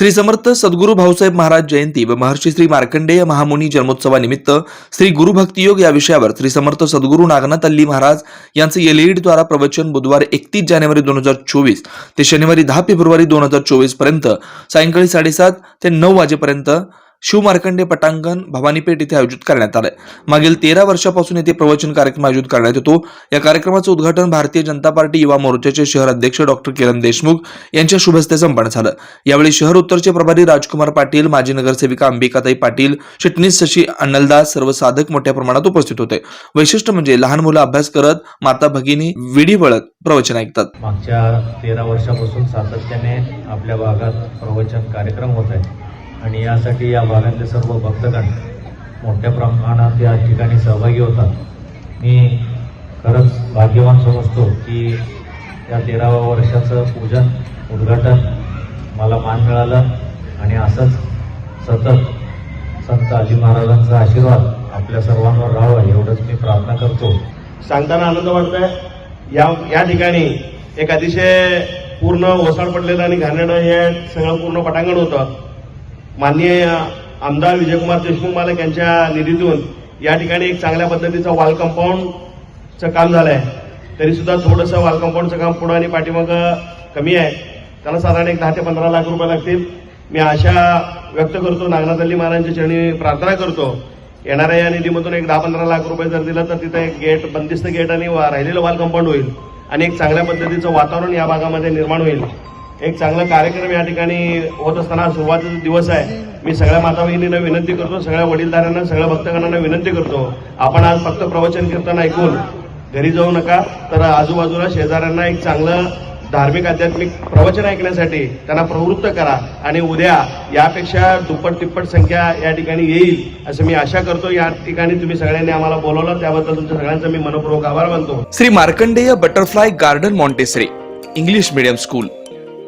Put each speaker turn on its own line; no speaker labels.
श्री समर्थ सद्गुरू भाऊसाहेब महाराज जयंती व महर्षी श्री मार्कंडेय महामुनी जन्मोत्सवानिमित्त श्री गुरु भक्तियोग या विषयावर श्री समर्थ सद्गुरू नागनाथ अल्ली महाराज यांचे एलईडी द्वारा प्रवचन बुधवार एकतीस जानेवारी दोन हजार चोवीस ते शनिवारी दहा फेब्रुवारी दोन हजार चोवीसपर्यंत सायंकाळी साडेसात ते नऊ वाजेपर्यंत शिव मार्कंडे पटांगण भवानीपेठ येथे आयोजित करण्यात आलंय. मागील तेरा वर्षापासून येथे प्रवचन कार्यक्रम आयोजित करण्यात येतो. या कार्यक्रमाचं उद्घाटन भारतीय जनता पार्टी युवा मोर्चाचे शहर अध्यक्ष डॉक्टर किरण देशमुख यांच्या शुभस्ते संपन्न झालं. यावेळी शहर उत्तरचे प्रभारी राजकुमार पाटील माजी नगरसेविका अंबिकाताई पाटील चिटणीस शशी अण्णलदास सर्व साधक मोठ्या प्रमाणात उपस्थित होते. वैशिष्ट्य म्हणजे लहान मुलं अभ्यास करत माता भगिनी विडी वळत प्रवचन ऐकतात.
मागच्या तेरा वर्षापासून सातत्याने आपल्या भागात प्रवचन कार्यक्रम होत आहे आणि यासाठी या भागातले सर्व भक्तगण मोठ्या प्रमाणात या ठिकाणी सहभागी होतात. मी खरंच भाग्यवान समजतो की या तेराव्या वर्षाचं पूजन उद्घाटन मला मान मिळालं आणि असंच सतत संत आजी महाराजांचा आशीर्वाद आपल्या सर्वांवर राहावा एवढंच मी प्रार्थना करतो.
सांगताना आनंद वाटतोय. या या ठिकाणी एक अतिशय पूर्ण ओसाड पडलेलं आणि घाणेरडं हे सगळं पूर्ण पटांगण होतं. माननीय आमदार विजयकुमार देशमुख मालक यांच्या निधीतून या ठिकाणी एक चांगल्या पद्धतीचं वॉल कंपाऊंडचं काम झालं आहे तरी सुद्धा थोडंसं वॉल कंपाऊंडचं काम पुढं आणि पाठीमागं कमी आहे. त्याला साधारण एक दहा ते पंधरा लाख रुपये लागतील. मी आशा व्यक्त करतो नागनाथल्ली महाराजांच्या चरणी प्रार्थना करतो. येणाऱ्या या निधीमधून एक दहा पंधरा लाख रुपये जर दिलं तर तिथं एक गेट बंदिस्त गेट आणि वा- राहिलेलं वॉल कंपाऊंड होईल. आणि एक चांगल्या पद्धतीचं वातावरण या भागामध्ये निर्माण होईल. एक चांगला कार्यक्रम या ठिकाणी होत असताना सुरुवातीचा दिवस आहे. मी सगळ्या माता भगिनींना विनंती करतो सगळ्या वडीलधाऱ्यांना सगळ्या भक्तगणांना विनंती करतो. आपण आज फक्त प्रवचन कीर्तन ऐकून घरी जाऊ नका तर आजूबाजूला शेजाऱ्यांना एक चांगलं धार्मिक आध्यात्मिक प्रवचन ऐकण्यासाठी त्यांना प्रवृत्त करा आणि उद्या यापेक्षा दुप्पट तिप्पट संख्या या ठिकाणी येईल असं मी आशा करतो. या ठिकाणी तुम्ही सगळ्यांनी आम्हाला बोलवलं त्याबद्दल तुमच्या सगळ्यांचा मी मनपूर्वक आभार मानतो.
Shri Markandey butterfly garden Montessori English medium school.